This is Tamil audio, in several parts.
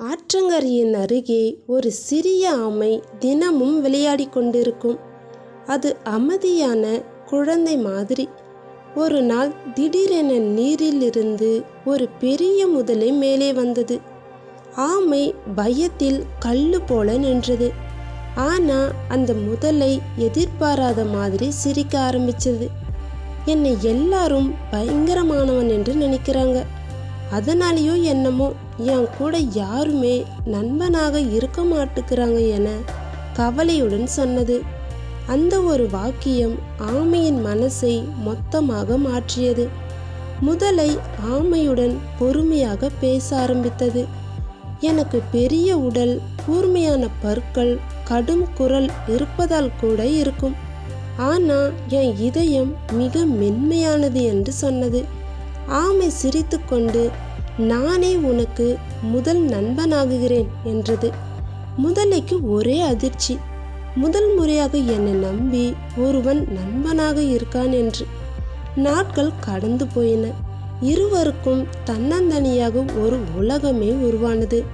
ஆற்றங்கரையின் அருகே ஒரு சிறிய ஆமை தினமும் விளையாடிக் கொண்டிருக்கும். அது அமைதியான குழந்தை மாதிரி. ஒரு நாள் திடீரென நீரிலிருந்து ஒரு பெரிய முதலை மேலே வந்தது. ஆமை பயத்தில் கல்லு போல நின்றது. ஆனா அந்த முதலை எதிர்பாராத மாதிரி சிரிக்க ஆரம்பிச்சது. என்னை எல்லாரும் பயங்கரமானவன் என்று நினைக்கிறாங்க. அதனாலேயோ என்னமோ என் கூட யாருமே நண்பனாக இருக்க மாட்டுக்கிறாங்க என கவலையுடன் சொன்னது. அந்த ஒரு வாக்கியம் ஆமையின் மனசை மொத்தமாக மாற்றியது. முதலை ஆமையுடன் பொறுமையாக பேச ஆரம்பித்தது. எனக்கு பெரிய உடல் கூர்மையான பற்கள் கடும் குரல் இருப்பதால் கூட இருக்கும். ஆனா என் இதயம் மிக மென்மையானது என்று சொன்னது. ஆமை சிரித்துக்கொண்டு நானே உனக்கு முதல் நண்பனாகுகிறேன் என்றது. முதலைக்கு ஒரே அதிர்ச்சி. முதல் முறையாக என்னை நம்பி ஒருவன் நண்பனாக இருக்கான் என்று. நாட்கள் கடந்து போயின. இருவருக்கும் தன்னந்தனியாக ஒரு உலகமே உருவானது.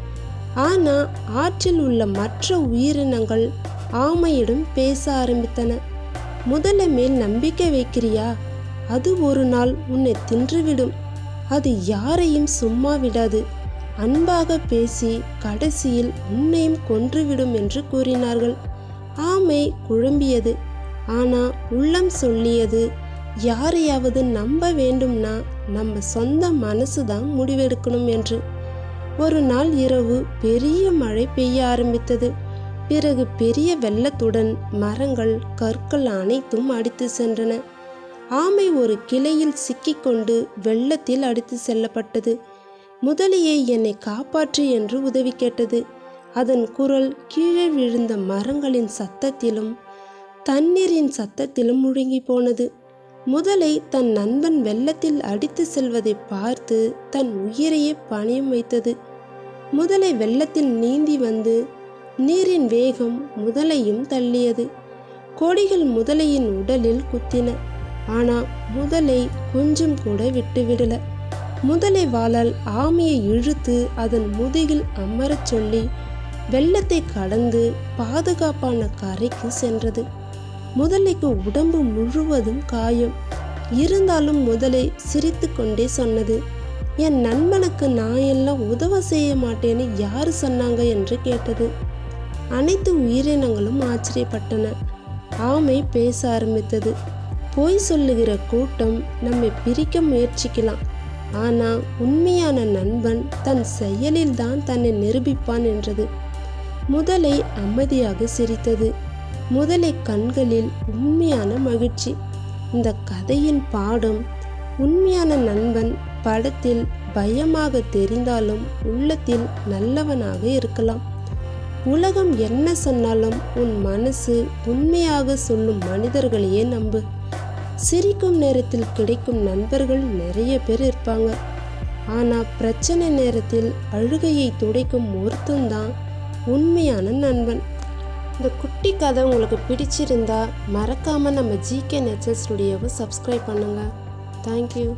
ஆனா ஆற்றில் உள்ள மற்ற உயிரினங்கள் ஆமையிடம் பேச ஆரம்பித்தன. முதல்ல மேல் நம்பிக்கை வைக்கிறியா? அது ஒரு நாள் உன்னை தின்றுவிடும். அது யாரையும் சும்மா விடாது. அன்பாக பேசி கடைசியில் உன்னையும் கொன்றுவிடும் என்று கூறினார்கள். ஆமை குழம்பியது. ஆனா உள்ளம் சொல்லியது யாரையாவது நம்ப வேண்டும்னா நம்ம சொந்த மனசு தான் முடிவெடுக்கணும் என்று. ஒரு நாள் இரவு பெரிய மழை பெய்ய ஆரம்பித்தது. பிறகு பெரிய வெள்ளத்துடன் மரங்கள் கற்கள் அனைத்தும் அடித்து சென்றன. ஆமை ஒரு கிளையில் சிக்கிக்கொண்டு வெள்ளத்தில் அடித்து செல்லப்பட்டது. முதலியை என்னை காப்பாற்று என்று உதவி கேட்டது. அதன் குரல் கீழே விழுந்த மரங்களின் சத்தத்திலும் தண்ணீரின் சத்தத்திலும் முழுங்கி போனது. முதலை தன் நண்பன் வெள்ளத்தில் அடித்து செல்வதை பார்த்து தன் உயிரையே பணியம் வைத்தது. முதலை வெள்ளத்தில் நீந்தி வந்து நீரின் வேகம் முதலையும் தள்ளியது. கோடிகள் முதலையின் உடலில் குத்தின. ஆனா முதலை கொஞ்சம் கூட விட்டுவிடல முதலை வாளால் ஆமையை இழுத்து அதன் முதுகில் அமரச் சொல்லி வெள்ளத்தை கடந்து பாதுகாப்பான கரைக்கு சென்றது. முதலைக்கு உடம்பு முழுவதும் காயம். இருந்தாலும் முதலை சிரித்து கொண்டே சொன்னது என் நண்பனுக்கு நான் எல்லாம் உதவ செய்ய மாட்டேன்னு யாரு சொன்னாங்க? என்று கேட்டது. அனைத்து உயிரினங்களும் ஆச்சரியப்பட்டன. ஆமை பேச ஆரம்பித்தது பொய் சொல்லுகிற கூட்டம் நம்மை பிரிக்க முயற்சிக்கலாம். ஆனா உண்மையான நண்பன் தன் செயலில் தான் தன்னை நிரூபிப்பான் என்றது. முதலை அமைதியாக சிரித்தது. முதலை கண்களில் உண்மையான மகிழ்ச்சி. இந்த கதையின் பாடம் உண்மையான நண்பன் படத்தில் பயமாக தெரிந்தாலும் உள்ளத்தில் நல்லவனாக இருக்கலாம். உலகம் என்ன சொன்னாலும் உன் மனசு உண்மையாக சொல்லும் மனிதர்களையே நம்பு. சிரிக்கும் நேரத்தில் கிடைக்கும் நண்பர்கள் நிறைய பேர் இருப்பாங்க. ஆனால் பிரச்சனை நேரத்தில் அழுகையை துடைக்கும் ஒருத்தந்தான் உண்மையான நண்பன். இந்த குட்டி கதை உங்களுக்கு பிடிச்சிருந்தா மறக்காமல் நம்ம ஜிகே நேச்சர் ஸ்டுடியோவை சப்ஸ்கிரைப் பண்ணுங்கள் தேங்க்யூ